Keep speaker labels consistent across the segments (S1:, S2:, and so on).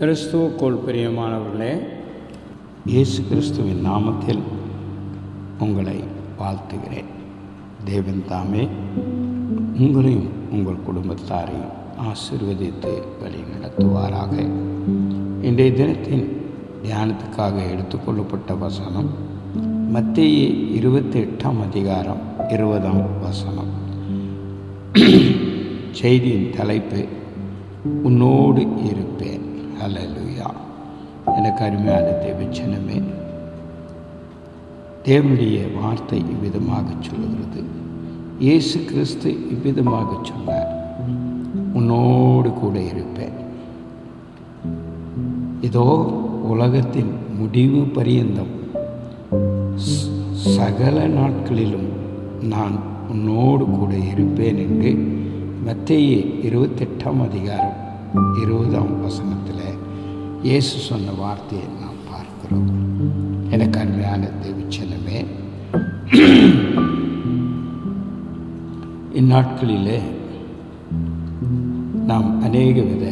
S1: கிறிஸ்துவுக்குள் பிரியமானவர்களே இயேசு கிறிஸ்துவின் நாமத்தில் உங்களை வாழ்த்துகிறேன். தேவன் தாமே உங்களையும் உங்கள் குடும்பத்தாரையும் ஆசீர்வதித்து வழி நடத்துவாராக இன்றைய தினத்தின் தியானத்துக்காக எடுத்துக்கொள்ளப்பட்ட வசனம் மத்திய இருபத்தி எட்டாம் அதிகாரம் இருபதாம் வசனம். செய்தியின் தலைப்பு உன்னோடு இருப்பேன். ஹலலுயா எனக்கு அருமையான தேவச்சனமே தேவனுடைய வார்த்தை இவ்விதமாக சொல்லுகிறது. இயேசு கிறிஸ்து இவ்விதமாக சொன்னார் உன்னோடு கூட இருப்பேன். இதோ உலகத்தின் முடிவு பரியந்தம். சகல நாட்களிலும் நான் உன்னோடு கூட இருப்பேன் என்று மத்தேயு இருபத்தெட்டாம் அதிகாரம் இருபதாம் வசனத்தில் இயேசு சொன்ன வார்த்தையை நாம் பார்க்கிறோம். எனக்கு அருமையான தேவிச்சனமே இந்நாட்களிலே நாம் அநேக வித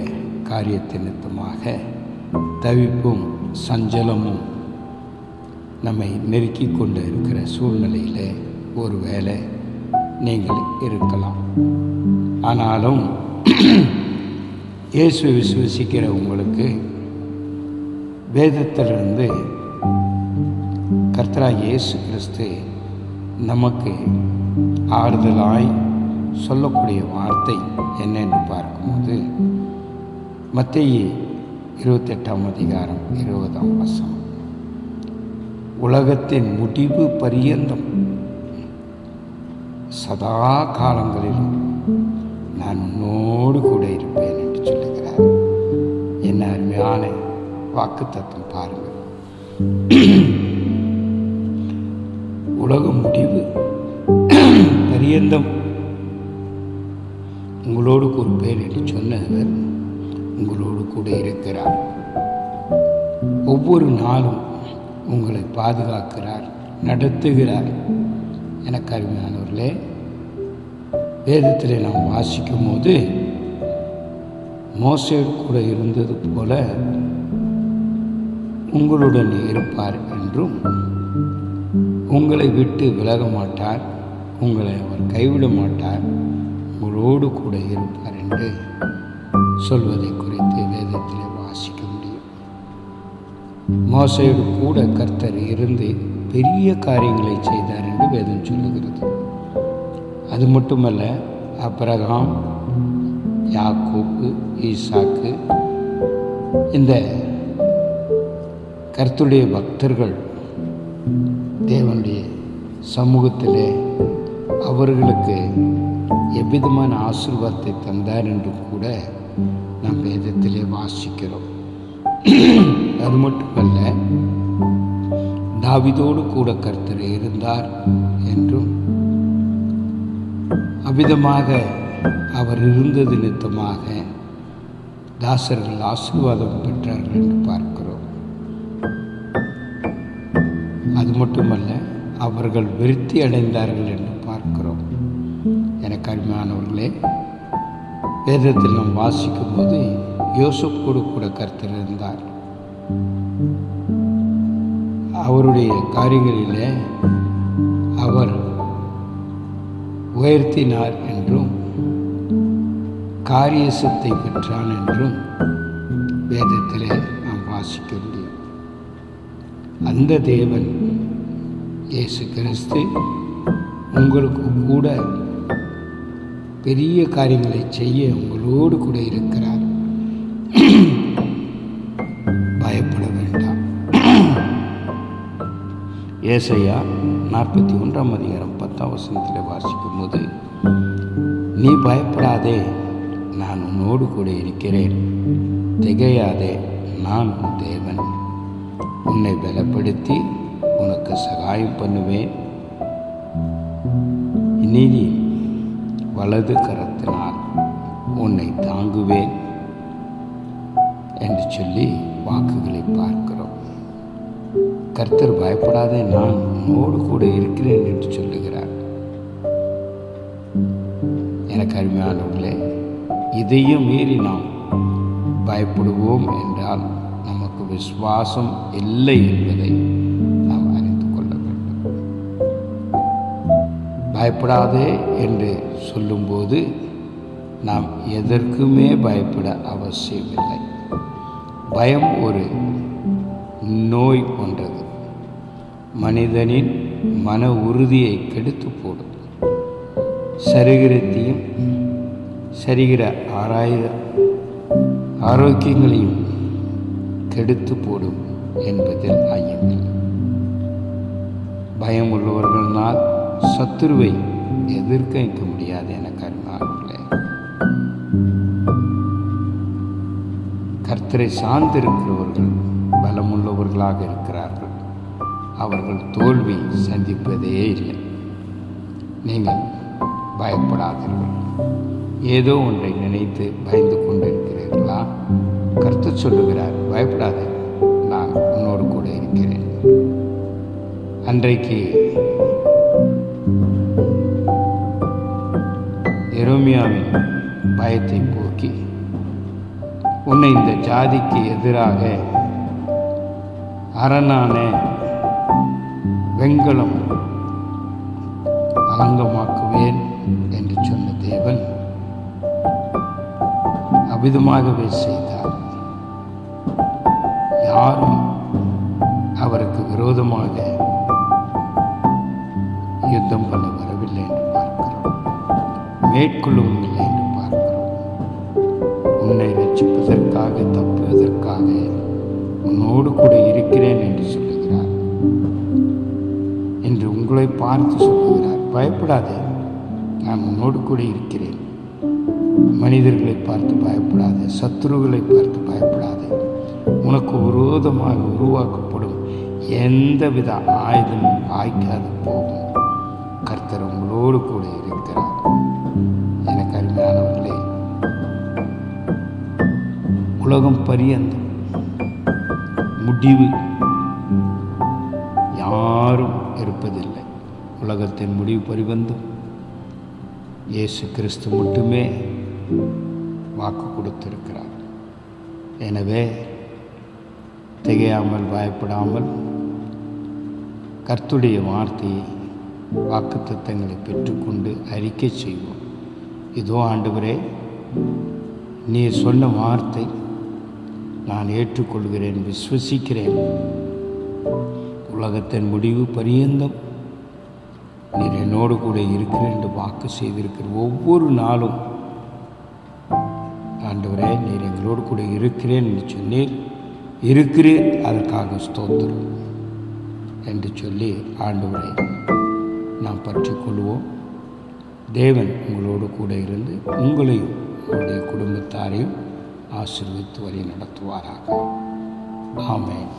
S1: காரியத்தை நிமித்தமாக தவிப்பும் சஞ்சலமும் நம்மை நெருக்கி கொண்டு இருக்கிற சூழ்நிலையில் ஒருவேளை நீங்கள் இருக்கலாம். ஆனாலும் இயேசு விசுவசிக்கிற உங்களுக்கு வேதத்திலிருந்து கர்த்தராக இயேசு கிறிஸ்து நமக்கு ஆறுதலாய் சொல்லக்கூடிய வார்த்தை என்னென்று பார்க்கும்போது மத்திய இருபத்தெட்டாம் அதிகாரம் இருபதாம் வசம் உலகத்தின் முடிவு பரியந்தம். சதா காலங்களிலும் நான் உன்னோடு கூட இருப்பேன் என்று சொல்லுகிறார். என்ன அருமையான வாக்கு தத்துவம் பாருங்கள். உலக முடிவு பரியந்தம். உங்களோடு கொடுப்பேன் என்று சொன்னவர் உங்களோடு கூட இருக்கிறார். ஒவ்வொரு நாளும் உங்களை பாதுகாக்கிறார் நடத்துகிறார். எனக்கு அருமையானவர்களே வேதத்தில் நாம் வாசிக்கும் போது மோசேடு கூட இருந்தது போல உங்களுடன் இருப்பார் என்றும் உங்களை விட்டு விலக மாட்டார் உங்களை அவர் கைவிட மாட்டார் உங்களோடு கூட இருப்பார் என்று சொல்வதை குறித்து வேதத்தில் வாசிக்கும் மோசையோடு கூட கர்த்தர் இருந்து பெரிய காரியங்களை செய்தார் என்று வேதம் சொல்லுகிறது. அது மட்டுமல்ல அப்ரகாம் யாக்கோப்பு ஈசாக்கு இந்த கர்த்துடைய பக்தர்கள் தேவனுடைய சமூகத்திலே அவர்களுக்கு எவ்விதமான ஆசீர்வாதத்தை தந்தார் என்று கூட நாம் வேதத்திலே வாசிக்கிறோம். அது மட்டுமல்ல தாவிதோடு கூட கர்த்தர் இருந்தார் என்றும் அவ்விதமாக அவர் இருந்தது நித்தமாக தாசர்கள் ஆசீர்வாதம் பெற்றார்கள் என்று பார்க்கிறோம். அது மட்டுமல்ல அவர்கள் விருத்தி அடைந்தார்கள் என்று பார்க்கிறோம். எனக்கு அருமையானவர்களே வேதத்தில் நாம் வாசிக்கும் போது யோசப்போடு கூட கர்த்தர் இருந்தார். அவருடைய காரியங்களிலே அவர் உயர்த்தினார் என்றும் காரியசத்தை பெற்றான் என்றும் வேதத்தில் நாம் வாசிக்க முடியும். அந்த தேவன் இயேசு கிறிஸ்து உங்களுக்கு கூட பெரிய காரியங்களை செய்ய உங்களோடு கூட இருக்கிறார். ஏசையா நாற்பத்தி ஒன்றாம் அதிகாரம் பத்தாம் வசனத்தில் வாசிக்கும் போது நீ பயப்படாதே நான் உன்னோடு கூட இருக்கிறேன். திகையாதே நான் உன் தேவன். உன்னை பலப்படுத்தி உனக்கு சகாயம் பண்ணுவேன். நீதி வலது கரத்தினால் உன்னை தாங்குவேன் என்று சொல்லி வாக்குகளை பார்க்க கர்த்தர் பயப்படாதே நான் உன்னோடு கூட இருக்கிறேன் என்று சொல்லுகிறார். எனக்கு அருமையானவர்களே இதையும் மீறி நாம் பயப்படுவோம் என்றால் நமக்கு விசுவாசம் இல்லை என்பதை நாம் அறிந்து கொள்ள வேண்டும். பயப்படாதே என்று சொல்லும்போது நாம் எதற்குமே பயப்பட அவசியமில்லை. பயம் ஒரு நோய் போன்றது. மனிதனின் மன உறுதியை கெடுத்து போடும். சரீரத்தையும் சரிகிற ஆராய ஆரோக்கியங்களையும் கெடுத்து போடும் என்பதில் ஐயமில்லை. பயம் உள்ளவர்களால் சத்துருவை எதிர்க்க முடியாது என கருணார்களே கர்த்தரை சார்ந்திருக்கிறவர்கள் பலமுள்ளவர்களாக இருக்கிறார்கள். அவர்கள் தோல்வி சந்திப்பதே இல்லை. நீங்கள் பயப்படாதீர்கள். ஏதோ ஒன்றை நினைத்து பயந்து கொண்டிருக்கிறீர்களா? கருத்து சொல்லுகிறார் பயப்படாதே நான் உன்னோடு கூட இருக்கிறேன். அன்றைக்கு எரோமியாவின் பயத்தை போக்கி உன்னை இந்த ஜாதிக்கு எதிராக அரணான வெண்கலம் அலங்கமாக்குவேன் என்று சொன்ன தேவன் அபிதமாகவே செய்தார். யாரும் அவருக்கு விரோதமாக யுத்தம் பண்ண வரவில்லை என்று பார்க்கிறோம். மேற்கொள்ளவும் இல்லை என்று பார்க்கிறோம். உன்னை ரட்சிப்பதற்காக தப்புவதற்காக உன்னோடு கூட இருக்கிறேன் என்று சொல்லி உங்களை பார்த்து சொல்லுகிறார். பயப்படாதே நான் உன்னோடு கூட இருக்கிறேன். மனிதர்களை பார்த்து பயப்படாதே சத்துருகளை பார்த்து பயப்படாதே. உனக்கு விரோதமாக உருவாக்கப்படும் எந்தவித ஆயுதமும் வாய்க்காது போகும். கர்த்தர் உங்களோடு கூட இருக்கிறார். எனக்கு அருமையானவர்களே உலகம் பரியந்தம். முடிவு. உலகத்தின் முடிவு பரிவந்தும் இயேசு கிறிஸ்து மட்டுமே வாக்கு கொடுத்திருக்கிறார். எனவே திகையாமல் பயப்படாமல் கர்த்துடைய வார்த்தையை வாக்குத்தத்தங்களை பெற்றுக்கொண்டு அறிக்கை செய்வோம். இதோ ஆண்டவரே நீ சொன்ன வார்த்தை நான் ஏற்றுக்கொள்கிறேன் விஸ்வசிக்கிறேன் உலகத்தின் முடிவு பரியந்தம். நீர் என்னோடு கூட இருக்கிறேன் என்று வாக்கு செய்திருக்கிற ஒவ்வொரு நாளும் ஆண்டவரே நீர் எங்களோடு கூட இருக்கிறேன் என்று சொன்னீர் இருக்கிறேன் அதற்காக ஸ்தோத்திரம் என்று சொல்லி ஆண்டவரை நாம் பற்றிக்கொள்வோம் தேவன் உங்களோடு கூட இருந்து உங்களையும் உங்களுடைய குடும்பத்தாரையும் ஆசீர்வித்து வழி நடத்துவாராக. ஆமேன்.